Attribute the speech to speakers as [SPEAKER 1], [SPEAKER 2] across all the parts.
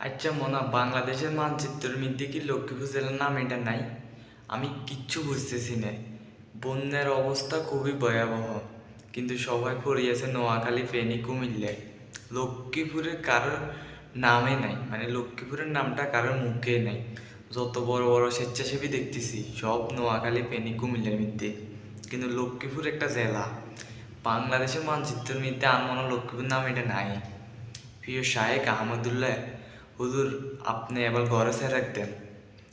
[SPEAKER 1] আচ্ছা মনা, বাংলাদেশের মানচিত্রের মধ্যে কি লক্ষ্মীপুর জেলার নাম এটা নাই? আমি কিচ্ছু বুঝতেছি না। বন্যার অবস্থা খুবই ভয়াবহ, কিন্তু সবাই পড়িয়েছে নোয়াখালী, ফেনী কুমিল্লায় লক্ষ্মীপুরের কারোর নামে নাই মানে লক্ষ্মীপুরের নামটা কারোর মুখে নাই। যত বড় বড় স্বেচ্ছাসেবী দেখতেছি, সব নোয়াখালী, ফেনী, কুমিল্লার মধ্যে। কিন্তু লক্ষ্মীপুর একটা জেলা। বাংলাদেশের মানচিত্রের মধ্যে আর মনে হয় লক্ষ্মীপুর নাম এটা নাই। প্রিয় শায়েক আহমদুল্লাহ হুজুর, আপনি এবার ঘরে সে রাখতেন।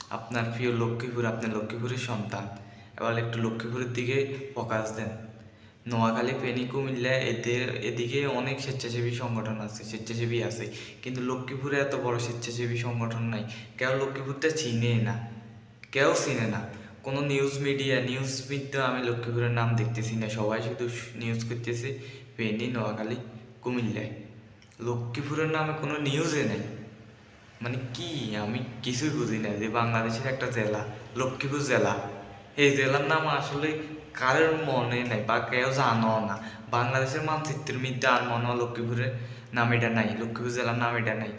[SPEAKER 1] আপনার প্রিয় লক্ষ্মীপুর, আপনি লক্ষ্মীপুরের সন্তান। এবার একটু লক্ষ্মীপুরের দিকে ফোকাস দেন। নোয়াখালী, ফেনী, কুমিল্লা, এদের, এদিকে অনেক স্বেচ্ছাসেবী সংগঠন আছে, স্বেচ্ছাসেবী আছে। কিন্তু লক্ষ্মীপুরে এত বড় স্বেচ্ছাসেবী সংগঠন নাই। কেউ লক্ষ্মীপুরটা চিনে না। কেউ চিনে না। কোনো নিউজ মিডিয়া নিউজ মিডিয়া আমি লক্ষ্মীপুরের নাম দেখতেছি না। সবাই শুধু নিউজ করতেছে, ফেনী, নোয়াখালী, কুমিল্লায়। লক্ষ্মীপুরের নামে কোনো নিউজে নেই। মানে কি? আমি কিছুই বুঝি না যে বাংলাদেশের একটা জেলা, লক্ষ্মীপুর জেলা। এই জেলার নাম আসলে কারোর মনে নাই বা কেউ জানো না। বাংলাদেশের মানচিত্রের মধ্যে আর মনে হয় লক্ষ্মীপুরের নাম এটা নাই, লক্ষ্মীপুর জেলার নাম এটা নাই।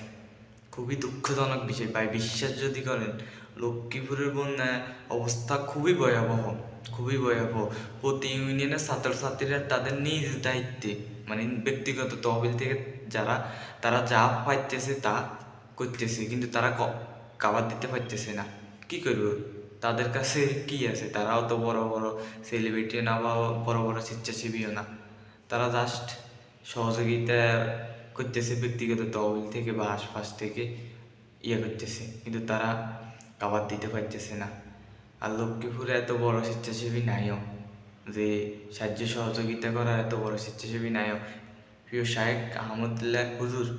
[SPEAKER 1] খুবই দুঃখজনক বিষয় ভাই, বিশ্বাস যদি করেন, লক্ষ্মীপুরের বন্যা অবস্থা খুবই ভয়াবহ খুবই ভয়াবহ। প্রতি ইউনিয়নের ছাত্রছাত্রীরা তাদের নিজ দায়িত্বে মানে ব্যক্তিগত তহবিল থেকে যারা, তারা যা পাইতেছে তা করতেছে, কিন্তু তারা ক- খাবার দিতে পারতেছে না। কি করব? তাদের কাছে কি আছে? তারাও তো বড় বড় সেলিব্রিটি না বা বড় বড় স্বেচ্ছাসেবীও না। তারা জাস্ট সহযোগিতা করতেছে ব্যক্তিগত তহবিল থেকে বা আশপাশ থেকে ইয়ে করতেছে, কিন্তু তারা খাবার দিতে পারতেছে না। আর লক্ষ্মীপুরে এত বড় স্বেচ্ছাসেবী নাইও, যে সাহায্য সহযোগিতা করার এত বড় স্বেচ্ছাসেবী নাইও। প্রিয় শাহেক আহমদুল্লাহ হুজুর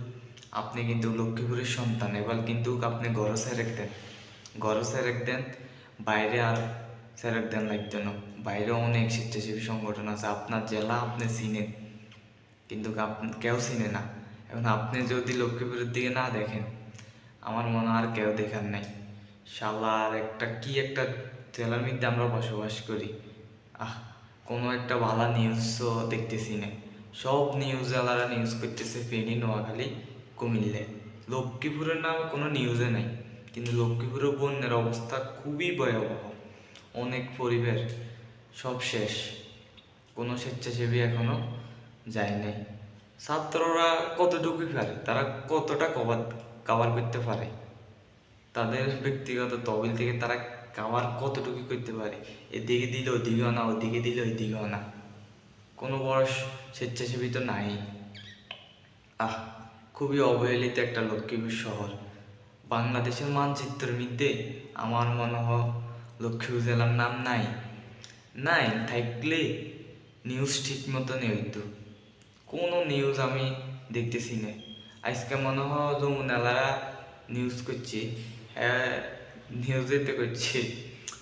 [SPEAKER 1] আপনি কিন্তু লক্ষ্মীপুরের সন্তান, এবার কিন্তু আপনি গরজ রাখতেন। গরজ রাখতেন, বাইরে আর সেরেক দেন লাগতো না বাইরে অনেক স্বেচ্ছাসেবী সংগঠন আছে, আপনার জেলা আপনি চিনেন, কিন্তু আপ- কেউ চিনে না। এখন আপনি যদি লক্ষ্মীপুরের দিকে না দেখেন, আমার মনে আর কেউ দেখার নাই। শালার একটা কি একটা জেলার মধ্যে আমরা বসবাস করি। আহ, কোনো একটা ভালো নিউজও দেখতেছি না। সব নিউজ জেলারা নিউজ করতেছে, ফেনী, নোয়াখালী। কুমিল্লা লক্ষ্মীপুরের নামে কোনো নিউজে নাই। কিন্তু লক্ষ্মীপুরের বন্যার অবস্থা খুবই ভয়াবহ। অনেক পরিবার সব শেষ। কোনো স্বেচ্ছাসেবী এখনও যায় নাই। ছাত্ররা কতটুকুই পারে? তারা কতটা কভার কাভার করতে পারে? তাদের ব্যক্তিগত তহবিল থেকে তারা কাভার কতটুকু করতে পারে? এদিকে দিলে ওদিকেও না, ওদিকে দিলে ওইদিকেও না। কোনো বড় স্বেচ্ছাসেবী তো নাই। আহ! খুবই অবহেলিত একটা লক্ষ্মীপুর শহর। বাংলাদেশের মানচিত্রের মধ্যে আমার মনে হয় লক্ষ্মীপুর জেলার নাম নাই। নাই থাকলে নিউজ ঠিক মতো নেই হইতো। কোনো নিউজ আমি দেখতেছি না আজকে মনে হয় যমুনালারা নিউজ করছে। হ্যাঁ নিউজেতে করছে।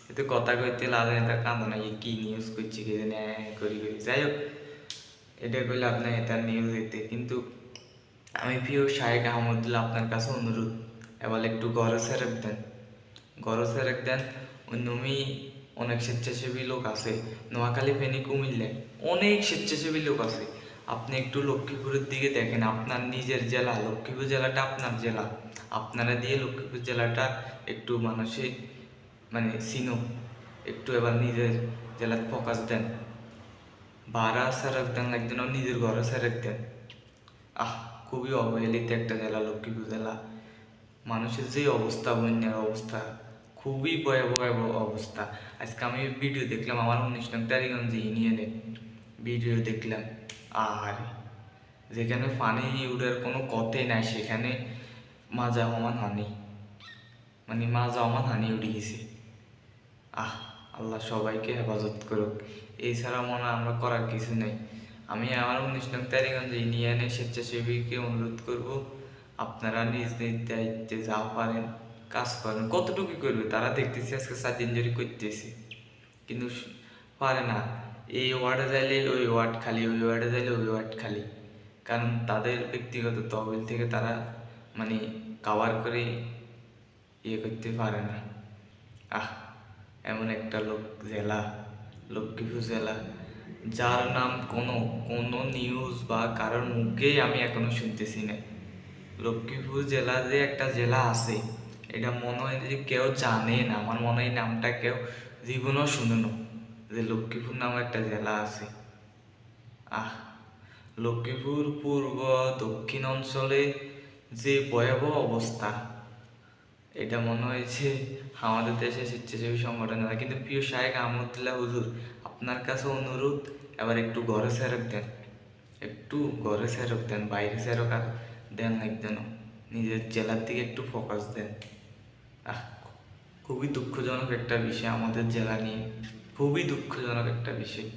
[SPEAKER 1] এতে কথা কইতে লাদে না কাঁদো না কি নিউজ করছে, কে জানে করি করি। যাই হোক, এটা করলে আপনার এটা নিউজ দিতে কিন্তু আমি প্রিয় শাহেক আহমদুল্লাহ আপনার কাছে অনুরোধ, এবার একটু গরসে রাখবেন গরসে দেন অন্যমি অনেক স্বেচ্ছাসেবী লোক আছে, নোয়াখালী ফেনী, কুমিল্লে, অনেক স্বেচ্ছাসেবী লোক আছে। আপনি একটু লক্ষ্মীপুরের দিকে দেখেন, আপনার নিজের জেলা, লক্ষ্মীপুর জেলাটা আপনার জেলা। আপনারা দিয়ে লক্ষ্মীপুর জেলাটা একটু মানুষে মানে চিনো। একটু এবার নিজের জেলার ফোকাস দেন। ভাড়া সারাক দেন লাগতেন নিজের ঘরে সারাক দেন। আহ! খুবই অবহেলিত একটা জেলা লক্ষ্মীপুর জেলা। মানুষের যে অবস্থা, বন্যার অবস্থা, খুবই ভয়াবহ অবস্থা। আজকে আমি ভিডিও দেখলাম আমার উনিশ নং তারিগঞ্জ ইউনিয়নে ভিডিও দেখলাম। আর যেখানে পানি উড়ার কোনো কথাই নাই, সেখানে মাজা হমান হানি। মানে মাজা হমান হানি উঠে গেছে। আহ, আল্লাহ সবাইকে হেফাজত করুক। এছাড়া মনে আমরা করার কিছু নেই। আমি আমার উনিশ নং তারিগঞ্জ ইউনিয়নে স্বেচ্ছাসেবীকে অনুরোধ করব আপনারা নিজ নিজ দায়িত্বে যা পারেন কাজ করেন। কতটুকু করবে তারা দেখতেছি আজকে সাত দিন ধরে করতেছে। কিন্তু পারে না। এই ওয়ার্ডে যাইলে ওই ওয়ার্ড খালি ওই ওয়ার্ডে যাইলে ওই ওয়ার্ড খালি। কারণ তাদের ব্যক্তিগত তহবিল থেকে তারা মানে কাভার করে ইয়ে করতে পারে না। আহ এমন একটা লোক জেলা লক্ষ্মীপুর জেলা। যার নাম কোনো কোনো নিউজ বা কারোর মুখেই আমি এখনও শুনতেছি না। লক্ষ্মীপুর জেলা যে একটা জেলা আছে, এটা মনে হয় যে কেউ জানে না, আমার মনে হয় নামটা কেউ জীবনেও শুনেন যে লক্ষ্মীপুর নামে একটা জেলা আছে। আহ, লক্ষ্মীপুর পূর্ব দক্ষিণ অঞ্চলে যে ভয়াবহ অবস্থা, এটা মনে হয়েছে আমাদের দেশে স্বেচ্ছাসেবী সংগঠন কিন্তু প্রিয় শাহেক আহমদুল্লাহ হুজুর আপনার কাছে অনুরোধ, এবার একটু ঘরে সেরক দেন। একটু ঘরে সেরক দেন, বাইরে সেরক আর দেন না দেন নিজের জেলার দিকে একটু ফোকাস দেন। আহ, খুবই দুঃখজনক একটা বিষয় আমাদের জেলা নিয়ে। খুবই দুঃখজনক একটা বিষয়।